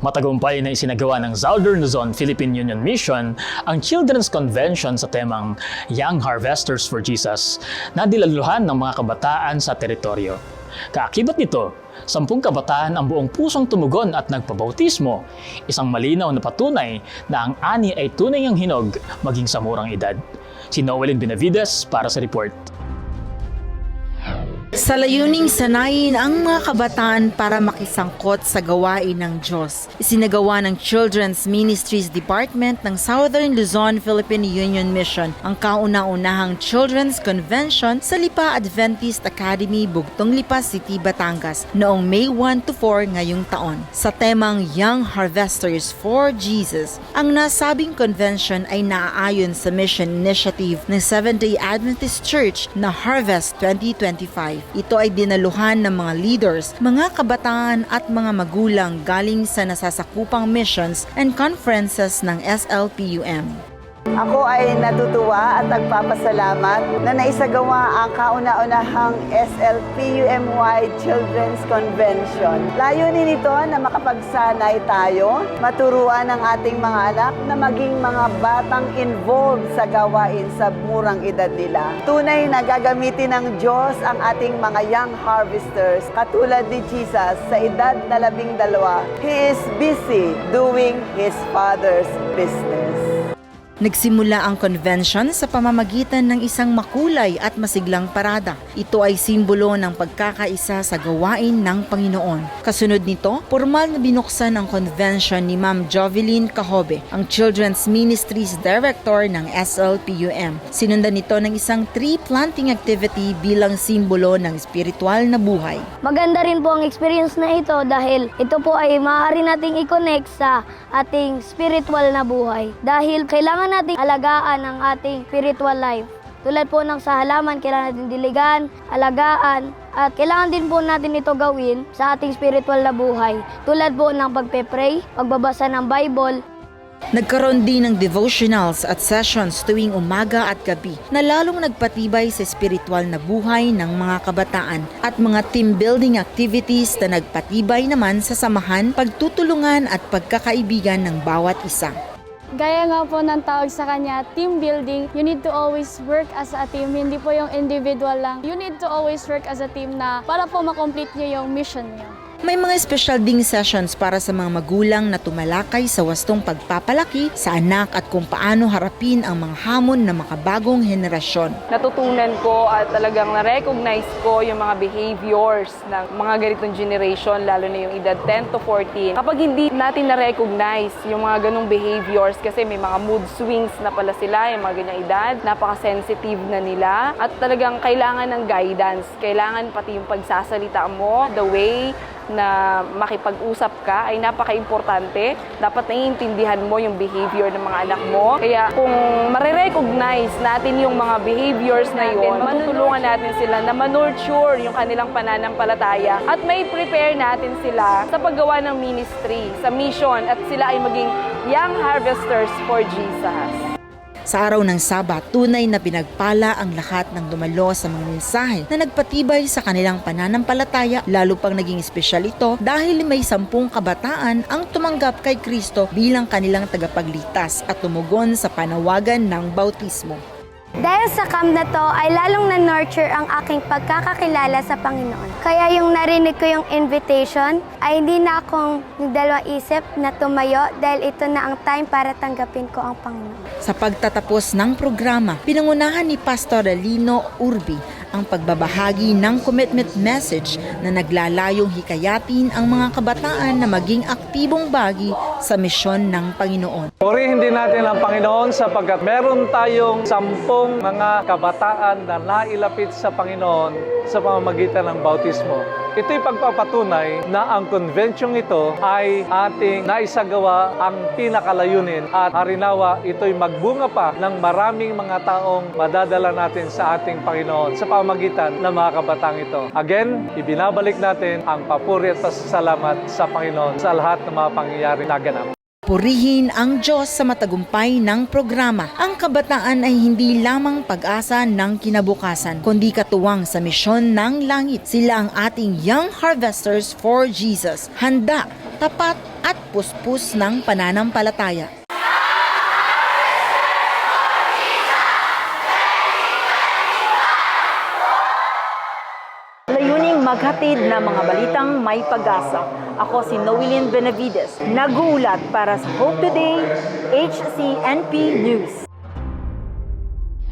Matagumpay na isinagawa ng Southern Luzon Philippine Union Mission ang Children's Convention sa temang Young Harvesters for Jesus na dilaluhan ng mga kabataan sa teritoryo. Kaakibat nito, sampung kabataan ang buong pusong tumugon at nagpabautismo, isang malinaw na patunay na ang ani ay tunay ang hinog maging sa murang edad. Si Noelin Benavides para sa report. Sa layuning sanayin ang mga kabataan para makisangkot sa gawain ng Diyos. Isinagawa ng Children's Ministries Department ng Southern Luzon Philippine Union Mission ang kauna-unahang Children's Convention sa Lipa Adventist Academy, Bugtong Lipa City, Batangas noong May 1 to 4 ngayong taon. Sa temang Young Harvesters for Jesus, ang nasabing convention ay naaayon sa mission initiative ng Seventh-day Adventist Church na Harvest 2025. Ito ay dinaluhan ng mga leaders, mga kabataan at mga magulang galing sa nasasakupang missions and conferences ng SLPUM. Ako ay natutuwa at nagpapasalamat na naisagawa ang kauna-unahang SLPUMY Children's Convention. Layunin nito na makapagsanay tayo, maturuan ang ating mga anak na maging mga batang involved sa gawain sa murang edad nila. Tunay na gagamitin ng Diyos ang ating mga young harvesters katulad ni Jesus sa edad na labing dalawa. He is busy doing His Father's business. Nagsimula ang convention sa pamamagitan ng isang makulay at masiglang parada. Ito ay simbolo ng pagkakaisa sa gawain ng Panginoon. Kasunod nito, formal na binuksan ang convention ni Ma'am Jovelyn Cahobe, ang Children's Ministries Director ng SLPUM. Sinundan nito ng isang tree planting activity bilang simbolo ng spiritual na buhay. Maganda rin po ang experience na ito dahil ito po ay maaari nating i-connect sa ating spiritual na buhay. Dahil kailangan nating alagaan ang ating spiritual life. Tulad po ng sa halaman, kailangan natin diligan, alagaan, at kailangan din po natin ito gawin sa ating spiritual na buhay. Tulad po ng pagpe-pray, pagbabasa ng Bible, Nagkaroon din ng devotionals at sessions tuwing umaga at gabi na lalong nagpatibay sa spiritual na buhay ng mga kabataan at mga team building activities na nagpatibay naman sa samahan, pagtutulungan at pagkakaibigan ng bawat isa. Gaya nga po ng tawag sa kanya, team building, you need to always work as a team, hindi po yung individual lang. You need to always work as a team na para po makomplete nyo yung mission nyo. May mga special ding sessions para sa mga magulang na tumalakay sa wastong pagpapalaki sa anak at kung paano harapin ang mga hamon ng makabagong henerasyon. natutunan ko at talagang na-recognize ko yung mga behaviors ng mga ganitong generation, lalo na yung edad 10 to 14. Kapag hindi natin na-recognize yung mga ganong behaviors, kasi may mga mood swings na pala sila, yung mga ganyang edad, napaka-sensitive na nila, at talagang kailangan ng guidance. Kailangan pati yung pagsasalita mo, the way na makipag-usap ka ay napaka-importante. Dapat naiintindihan mo yung behavior ng mga anak mo. Kaya kung marirecognize natin yung mga behaviors na yun, matutulungan natin sila na manurture yung kanilang pananampalataya at may prepare natin sila sa paggawa ng ministry, sa mission at sila ay maging young harvesters for Jesus. Sa araw ng Sabat, tunay na pinagpala ang lahat ng dumalo sa mga mensahe na nagpatibay sa kanilang pananampalataya lalo pang naging espesyal ito dahil may sampung kabataan ang tumanggap kay Kristo bilang kanilang tagapagligtas at tumugon sa panawagan ng bautismo. Dahil sa camp na to ay lalong na-nurture ang aking pagkakakilala sa Panginoon. Kaya yung narinig ko yung invitation ay hindi na akong nagdalwa isip na tumayo dahil ito na ang time para tanggapin ko ang Panginoon. Sa pagtatapos ng programa, pinangunahan ni Pastor Lino Urbi ang pagbabahagi ng commitment message na naglalayong hikayatin ang mga kabataan na maging aktibong bagi sa misyon ng Panginoon. Purihin din natin ang Panginoon sapagkat meron tayong sampung mga kabataan na nailapit sa Panginoon sa pamamagitan ng bautismo. Ito'y pagpapatunay na ang konvensyong ito ay ating naisagawa ang pinakalayunin at harinawa ito'y magbunga pa ng maraming mga taong madadala natin sa ating Panginoon sa pamamagitan ng mga kabatang ito. Again, ibinabalik natin ang papuri at pasasalamat sa Panginoon sa lahat ng mga pangyayari na ganap. Purihin ang Diyos sa matagumpay ng programa. Ang kabataan ay hindi lamang pag-asa ng kinabukasan, kundi katuwang sa misyon ng langit. Sila ang ating young harvesters for Jesus. Handa, tapat at puspus ng pananampalataya. Layuning maghatid ng mga balitang may pag-asa. Ako si Noeline Benavides, nagulat para sa Hope Today, HCNP News.